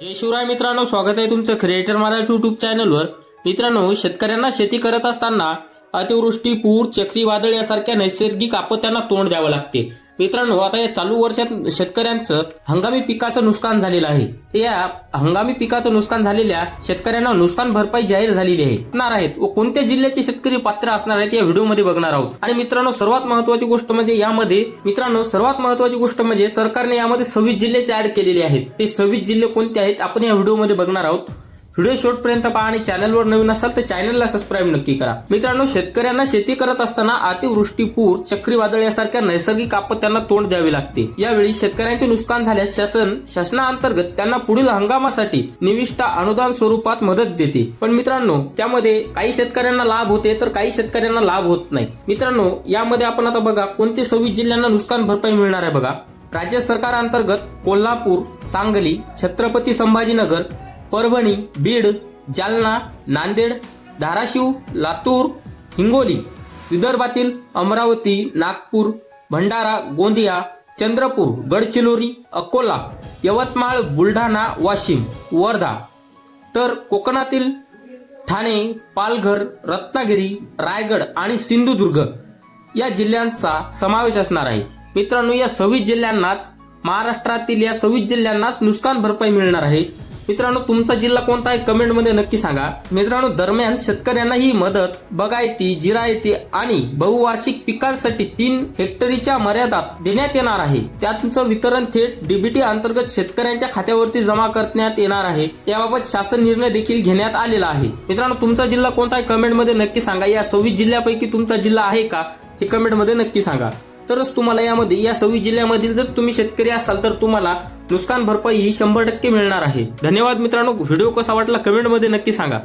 जय शिवराय मित्रांनो स्वागत आहे तुमचं क्रिएटर मराठी युट्यूब चॅनलवर मित्रांनो शेतकऱ्यांना शेती करत असताना अतिवृष्टी पूर चक्रीवादळ यासारख्या नैसर्गिक आपत्त्यांना तोंड द्यावं लागते. मित्रांनो आता या चालू वर्षात शेतकऱ्यांचं हंगामी पिकाचं नुकसान झालेलं आहे. या हंगामी पिकाचं नुकसान झालेल्या शेतकऱ्यांना नुकसान भरपाई जाहीर झालेली आहे. असणार आहेत व कोणत्या जिल्ह्याचे शेतकरी पात्र असणार आहेत या व्हिडिओमध्ये बघणार आहोत. आणि मित्रांनो सर्वात महत्वाची गोष्ट म्हणजे यामध्ये मित्रांनो सर्वात महत्वाची गोष्ट म्हणजे सरकारने यामध्ये सव्वीस जिल्ह्याचे ऍड केलेले आहेत. ते सव्वीस जिल्हे कोणते आहेत? आपण या व्हिडिओमध्ये बघणार आहोत. व्हिडिओ शेवटपर्यंत पहा आणि चॅनलवर नवीन असाल तर चॅनलला सबस्क्राईब नक्की करा. मित्रांनो शेतकऱ्यांना शेती करत असताना अतिवृष्टी पूर चक्रीवादळ यासारख्या नैसर्गिक आपत्त्यांना तोंड द्यावे लागते. यावेळी शेतकऱ्यांचे नुकसान झाल्यास शासन शासनाअंतर्गत त्यांना पुढील हंगामासाठी निविष्ट अनुदान स्वरूपात मदत देते. पण मित्रांनो त्यामध्ये काही शेतकऱ्यांना लाभ होते तर काही शेतकऱ्यांना लाभ होत नाही. मित्रांनो यामध्ये आपण आता बघा कोणते सव्वीस जिल्ह्यांना नुकसान भरपाई मिळणार आहे बघा. राज्य सरकार अंतर्गत कोल्हापूर सांगली छत्रपती संभाजीनगर परभणी बीड जालना नांदेड धाराशिव लातूर हिंगोली विदर्भातील अमरावती नागपूर भंडारा गोंदिया चंद्रपूर गडचिरोली अकोला यवतमाळ बुलढाणा वाशिम वर्धा. तर कोकणातील ठाणे पालघर रत्नागिरी रायगड आणि सिंधुदुर्ग या जिल्ह्यांचा समावेश असणार आहे. मित्रांनो या सव्वीस जिल्ह्यांनाच महाराष्ट्रातील या सव्वीस जिल्ह्यांनाच नुकसान भरपाई मिळणार आहे. मित्रांनो तुमचा जिल्हा कोणता आहे? कमेंटमध्ये नक्की सांगा. मित्रांनो दरम्यान शेतकऱ्यांना ही मदत बगायती जिरायती आणि बहुवार्षिक पिकांसाठी तीन हेक्टरीच्या मर्यादात देण्यात येणार आहे. त्याचं वितरण थेट डीबीटी अंतर्गत शेतकऱ्यांच्या खात्यावरती जमा करण्यात येणार आहे. त्याबाबत शासन निर्णय देखील घेण्यात आलेला आहे. मित्रांनो तुमचा जिल्हा कोणता आहे? कमेंटमध्ये नक्की सांगा. या सव्वीस जिल्ह्यापैकी तुमचा जिल्हा आहे का? हे कमेंटमध्ये नक्की सांगा. तरच तुम्हाला यामध्ये या सव्वीस जिल्ह्यामधील जर तुम्ही शेतकरी असाल तर तुम्हाला नुकसान भरपाई ही शंभर टक्के मिळणार आहे. धन्यवाद मित्रांनो. व्हिडिओ कसा वाटला कमेंटमध्ये नक्की सांगा.